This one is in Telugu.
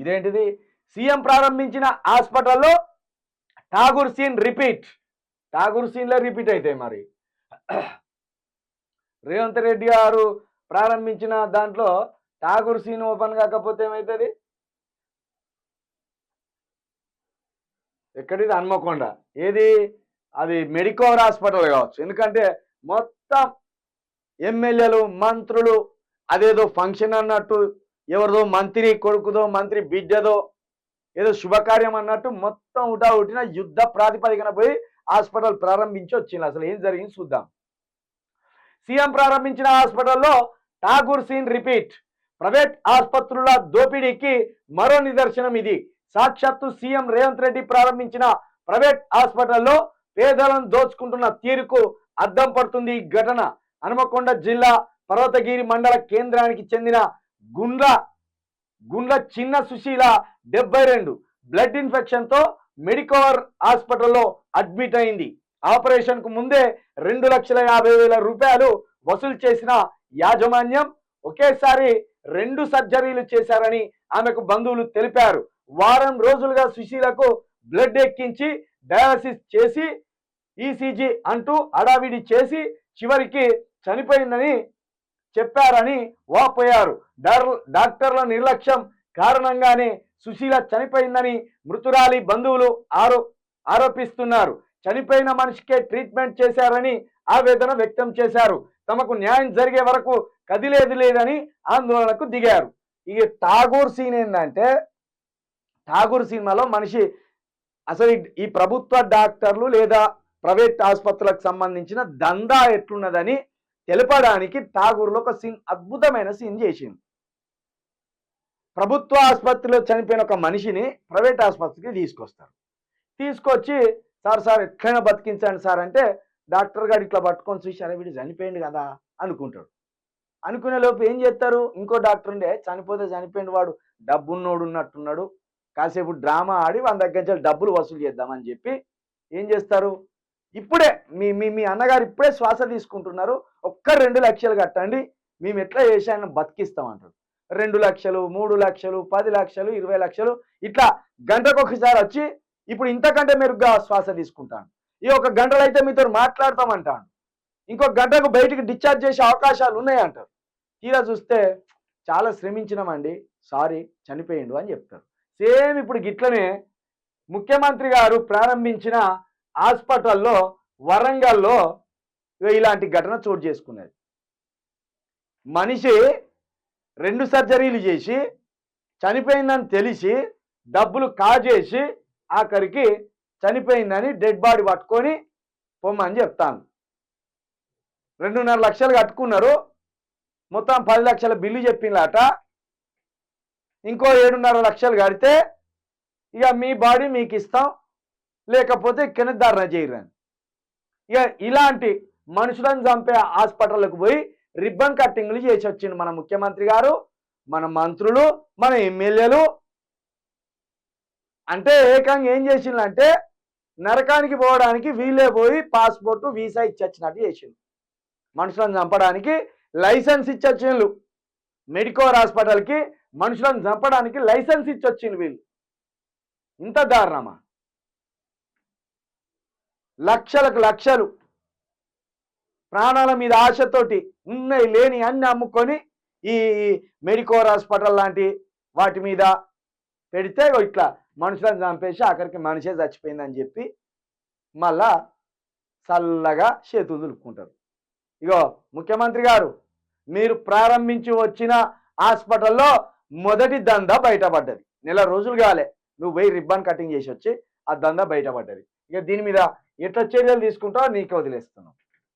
ఇదేంటిది? సీఎం ప్రారంభించిన హాస్పిటల్లో ఠాగూర్ సీన్ రిపీట్. ఠాగూర్ సీన్లో రిపీట్ అవుతాయి మరి. రేవంత్ రెడ్డి గారు ప్రారంభించిన దాంట్లో ఠాగూర్ సీన్ ఓపెన్ కాకపోతే ఏమవుతుంది ఎక్కడిది? హన్మకొండ. ఏది? అది మెడికోవర్ హాస్పిటల్ కావచ్చు. ఎందుకంటే మొత్తం ఎమ్మెల్యేలు మంత్రులు అదేదో ఫంక్షన్ అన్నట్టు ఎవరిదో మంత్రి కొడుకుదో మంత్రి బిడ్డదో ఏదో శుభకార్యం అన్నట్టు మొత్తం ఉటా ఉటిన యుద్ధ ప్రాతిపదికన పోయి హాస్పిటల్ ప్రారంభించి వచ్చింది అసలు ఏం జరిగింది చూద్దాం. సీఎం ప్రారంభించిన హాస్పిటల్లో ఠాగూర్ సీన్ రిపీట్. ప్రైవేట్ ఆసుపత్రుల దోపిడీకి మరో నిదర్శనం ఇది. సాక్షాత్తు సీఎం రేవంత్ రెడ్డి ప్రారంభించిన ప్రైవేట్ హాస్పిటల్లో పేదలను దోచుకుంటున్న తీరుకు అద్దం పడుతుంది ఈ ఘటన. హనుమకొండ జిల్లా పర్వతగిరి మండల కేంద్రానికి చెందిన గుండ్ల గుండ్ల చిన్న సుశీల డెబ్బై రెండు. బ్లడ్ ఇన్ఫెక్షన్తో మెడికవర్ హాస్పిటల్లో అడ్మిట్ అయింది. ఆపరేషన్కు ముందే రెండు లక్షల యాభై వేల రూపాయలు వసూలు చేసిన యాజమాన్యం ఒకేసారి రెండు సర్జరీలు చేశారని ఆమెకు బంధువులు తెలిపారు. వారం రోజులుగా సుశీలకు బ్లడ్ ఎక్కించి డయాలసిస్ చేసి ఈసీజీ అంటూ అడావిడి చేసి చివరికి చనిపోయిందని చెప్పారని వాపోయారు. డాక్టర్ల నిర్లక్ష్యం కారణంగానే సుశీల చనిపోయిందని మృతురాలి బంధువులు ఆరో ఆరోపిస్తున్నారు. చనిపోయిన మనిషికే ట్రీట్మెంట్ చేశారని ఆవేదన వ్యక్తం చేశారు. తమకు న్యాయం జరిగే వరకు కదిలేదు లేదని ఆందోళనకు దిగారు. ఇక ఠాగూర్ సీన్ ఏంటంటే ఠాగూర్ సినిమాలో మనిషి అసలు ఈ ప్రభుత్వ డాక్టర్లు లేదా ప్రైవేట్ ఆసుపత్రులకు సంబంధించిన దందా ఎట్లున్నదని తెలపడానికి ఠాగూర్లో ఒక సీన్ అద్భుతమైన సీన్ చేసింది ప్రభుత్వ ఆసుపత్రిలో చనిపోయిన ఒక మనిషిని ప్రైవేట్ ఆసుపత్రికి తీసుకొస్తారు. తీసుకొచ్చి సార్ సార్ ఎట్లయినా బతికించండి సార్ అంటే డాక్టర్ గారు ఇట్లా పట్టుకొని చూశారా వీడు చనిపోయింది కదా అనుకుంటాడు. అనుకునే లోపు ఏం చేస్తారు? ఇంకో డాక్టర్ ఉండే చనిపోతే చనిపోయింది వాడు డబ్బున్నోడు ఉన్నట్టున్నాడు కాసేపు డ్రామా ఆడి వాళ్ళ దగ్గర నుంచి డబ్బులు వసూలు చేద్దామని చెప్పి ఏం చేస్తారు? ఇప్పుడే మీ మీ మీ అన్నగారు ఇప్పుడే శ్వాస తీసుకుంటున్నారు. ఒక్క రెండు లక్షలు కట్టండి. మేము ఎట్లా చేసి ఆయన రెండు లక్షలు మూడు లక్షలు పది లక్షలు ఇరవై లక్షలు ఇట్లా గంటకు ఒకసారి వచ్చి ఇప్పుడు ఇంతకంటే మెరుగ్గా శ్వాస తీసుకుంటాను ఈ ఒక గంటలో అయితే మీతో మాట్లాడతామంటాను ఇంకో గంటకు బయటికి డిశ్చార్జ్ చేసే అవకాశాలు ఉన్నాయంటారు తీరా చూస్తే చాలా శ్రమించినామండి. సారీ చనిపోయిండు అని చెప్తారు. సేమ్ ఇప్పుడు గిట్లనే ముఖ్యమంత్రి గారు ప్రారంభించిన హాస్పిటల్లో వరంగల్లో ఇలాంటి ఘటన చోటు చేసుకున్నది. మనిషి రెండు సర్జరీలు చేసి చనిపోయిందని తెలిసి డబ్బులు కాజేసి ఆఖరికి చనిపోయిందని డెడ్ బాడీ పట్టుకొని పొమ్మని చెప్తాను. రెండున్నర లక్షలు కట్టుకున్నారు. మొత్తం పది లక్షల బిల్లు చెప్పిందట ఇంకో ఏడున్నర లక్షలు కడితే ఇక మీ బాడీ మీకు ఇస్తాం లేకపోతే కిందధారణ చేయరని ఇక ఇలాంటి మనుషులను చంపే హాస్పిటల్కి పోయి రిబ్బన్ కట్టింగ్లు చేసి వచ్చిండు మన ముఖ్యమంత్రి గారు మన మంత్రులు మన ఎమ్మెల్యేలు. అంటే ఏకంగా ఏం చేసిందంటే నరకానికి పోవడానికి వీళ్ళే పోయి పాస్పోర్టు వీసా ఇచ్చొచ్చినట్టు చేసిండు. మనుషులను చంపడానికి లైసెన్స్ ఇచ్చొచ్చిండు. మెడికోర్ హాస్పిటల్కి మనుషులను చంపడానికి లైసెన్స్ ఇచ్చొచ్చిండు వీళ్ళు. ఇంత దారుణమా? లక్షలకు లక్షలు ప్రాణాల మీద ఆశతోటి ఉన్నాయి లేని అన్ని అమ్ముకొని ఈ మెడికోర్ హాస్పిటల్ లాంటి వాటి మీద పెడితే ఇగో ఇట్లా మనుషులను చంపేసి అక్కడికి మనిషే చచ్చిపోయిందని చెప్పి మళ్ళా చల్లగా చేతులు దులుపుకుంటారు. ఇగో ముఖ్యమంత్రి గారు మీరు ప్రారంభించి వచ్చిన హాస్పిటల్లో మొదటి దందా బయటపడ్డది. నెల రోజులు కాలే నువ్వు పోయి రిబ్బన్ కటింగ్ చేసి వచ్చి ఆ దందా బయటపడ్డది. ఇక దీని మీద ఎట్లా చర్యలు తీసుకుంటావో నీకే వదిలేస్తున్నావు